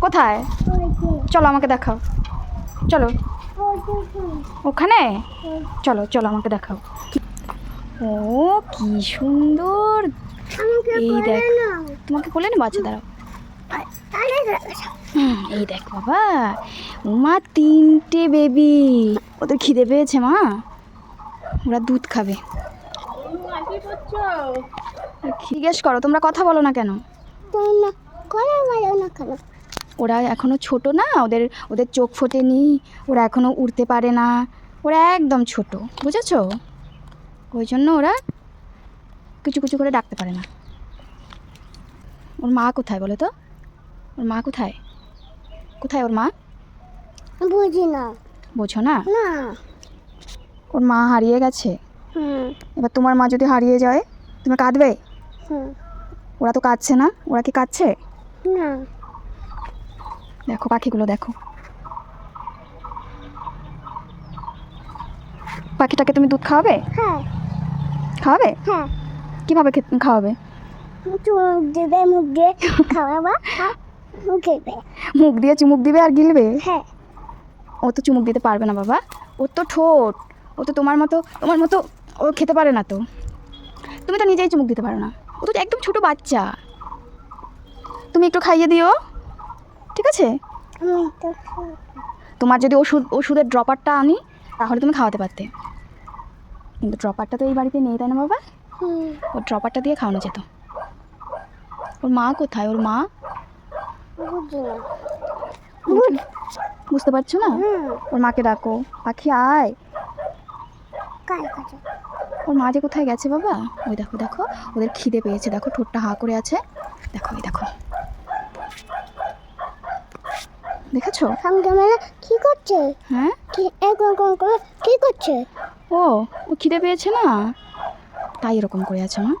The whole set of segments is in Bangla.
কোথায়? চলো আমাকে দেখাও। চলো। ওখানে? চলো চলো আমাকে দেখাও। ও কি সুন্দর। এই দেখ। তোমাকে কোলে নেব? আচ্ছা দাঁড়াও। এই দেখ বাবা। উমা তিনটে বেবি। ওদের খিদে পেয়েছে মা। ওরা দুধ খাবে। জিজ্ঞেস করো তোমরা কথা বলো না কেন? ওরা এখনও ছোট না ওদের ওদের চোখ ফোটেনি ওরা এখনও উড়তে পারে না ওরা একদম ছোট বুঝেছ? ওই জন্য ওরা কিছু কিছু করে ডাকতে পারে না। ওর মা কোথায় বলো তো? ওর মা কোথায়? কোথায় ওর মা? বুঝি না। বোঝো না? ওর মা হারিয়ে গেছে। এবার তোমার মা যদি হারিয়ে যায় তুমি কাঁদবে? হুম। ওরা তো কাঁদছে না? ওরা কি কাঁদছে? না। দেখো পাখিগুলো দেখো। পাখিটাকে তুমি দুধ খাওয়াবে? হ্যাঁ। খাওয়াবে? হ্যাঁ। কীভাবে খাওয়াবে? চুমুক দেবে মুখ দিয়ে খাওয়াবা মুখে দেবে মুখ দিয়ে চুমুক দিবে আর গিলবে? হ্যাঁ। ও তো চুমুক দিতে পারবে না বাবা। ওর তো ঠোঁট। ও তো তোমার মতো তোমার মতো ও খেতে পারে না তো। তুমি তো নিজেই চুমুক দিতে পারো না। ও তো একদম ছোট বাচ্চা। তুমি একটু খাইয়ে দিও। ঠিক আছে? তোমার যদি ওষুধ ওষুধের ড্রপারটা আনি তাহলে তুমি খাওয়াতে পারতে। কিন্তু ড্রপারটা তো এই বাড়িতে নেই তাই না বাবা? ওর ড্রপারটা দিয়ে খাওয়ানো যেত। ওর মা কোথায়? ওর মা? বুঝি বুঝতে পারছ না? ওর মাকে ডাকো। পাখি আয়। ওর মা যে কোথায় গেছে বাবা? ওই দেখো দেখো। ওদের খিদে পেয়েছে। দেখো ঠোঁটটা হা করে আছে। দেখো ওই দেখো। দেখেছ? মানে কি করছে? হ্যাঁ? কি এরকম করে কি করছে? ও ও খিদে পেয়েছে না? তাই এরকম করে আছে মা।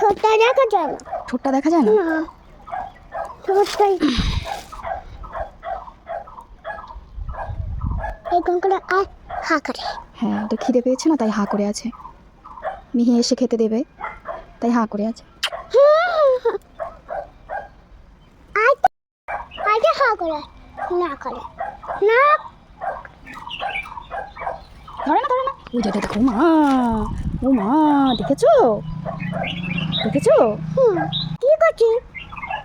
ঠোঁটটা দেখা যায় না। ঠোঁটটা দেখা যায় না? ঠোঁটটাই। এরকম করে আর হা করে। হ্যাঁ ওদের খিদে পেয়েছে না তাই হা করে আছে। মিহি এসে খেতে দেবে তাই হা করে আছে। আইটা হা করে, না করে। না। ধরে না ধরে না। ওই যে দেখো মা ও মা দেখেছ? দেখেছ? কি করছি?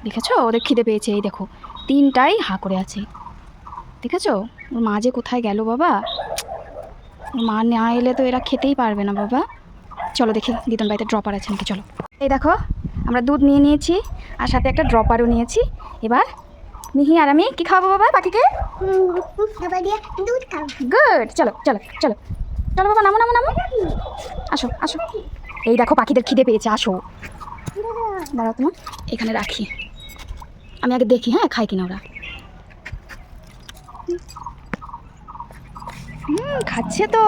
দেখেছ? ওদের খিদে পেয়েছে, এই দেখো। তিনটাই হা করে আছে। দেখেছ? ওর মা যে কোথায় গেল বাবা? মা না এলে তো এরা খেতেই পারবে না বাবা। চলো দেখি, দিদন বাড়িতে ড্রপার আছে নাকি? চলো। এই দেখো, আমরা দুধ নিয়ে নিয়েছি, আর সাথে একটা ড্রপারও নিয়েছি। এবার মিহি আর আমি কি খাব বাবা পাখিকে? গুড চলো চলো চলো। চলো বাবা, নামো নামো নামো। আসো আসো। এই দেখো, পাখিদের খিদে পেয়েছে, আসো। দাঁড়াও তোমার, এখানে রাখি। আমি আগে দেখি হ্যাঁ খাই কিনা ওরা। হুম, খাচ্ছে তো।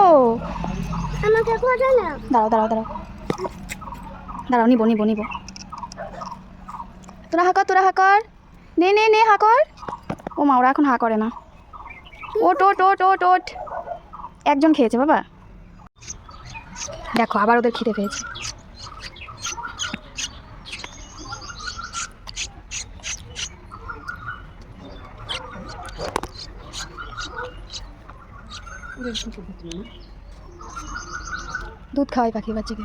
দাঁড়াও দাঁড়াও দাঁড়াও। দাঁড়াও, নিবো নিবো নিবো। তোরা হাকর তোরা হাকর। নে নে নে হাকর ও মা, ওরা এখন হা করে না। ওট ওট ওট ওট ওট। একজন খেয়েছে, বাবা। দেখো, আবার ওদের খিদে পেয়েছে। দুধ খাওয়াই পাখি বাচ্চাকে।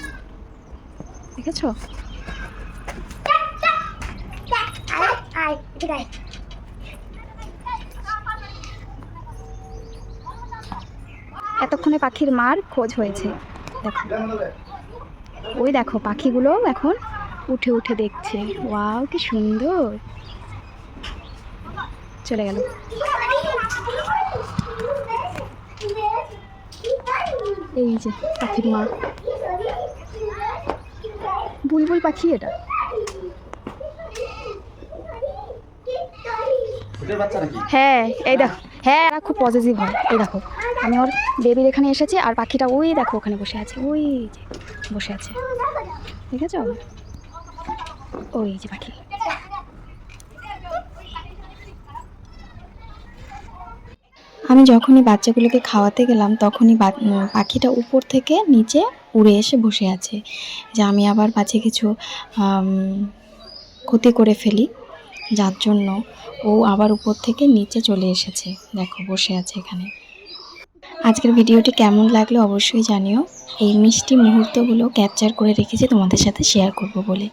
দেখেছ? এতক্ষণে পাখির মার খোঁজ হয়েছে। দেখো। ওই দেখো, পাখিগুলো এখন উঠে উঠে দেখছে। ওয়াও, কি সুন্দর। চলে গেল। এই যে পাখির মা। বুলবুল পাখি এটা। হ্যাঁ এই দেখো। হ্যাঁ এরা খুব পজিটিভ হয়। এই দেখো আমি ওর বেবির এখানে এসেছি আর পাখিটা ওই দেখো ওখানে বসে আছে ওই যে বসে আছে। ঠিক আছে ওই যে পাখি। আমি যখনই বাচ্চাগুলোকে খাওয়াতে গেলাম, তখনই পাখিটা উপর থেকে নিচে উড়ে এসে বসে আছে যে আমি আবার পাছে কিছু ক্ষতি করে ফেলি। যার জন্য ও আবার উপর থেকে নিচে চলে এসেছে। দেখো, বসে আছে এখানে। আজকের ভিডিওটি কেমন লাগল অবশ্যই জানিও। এই মিষ্টি মুহূর্তগুলো ক্যাপচার করে রেখেছি তোমাদের সাথে শেয়ার করব বলে।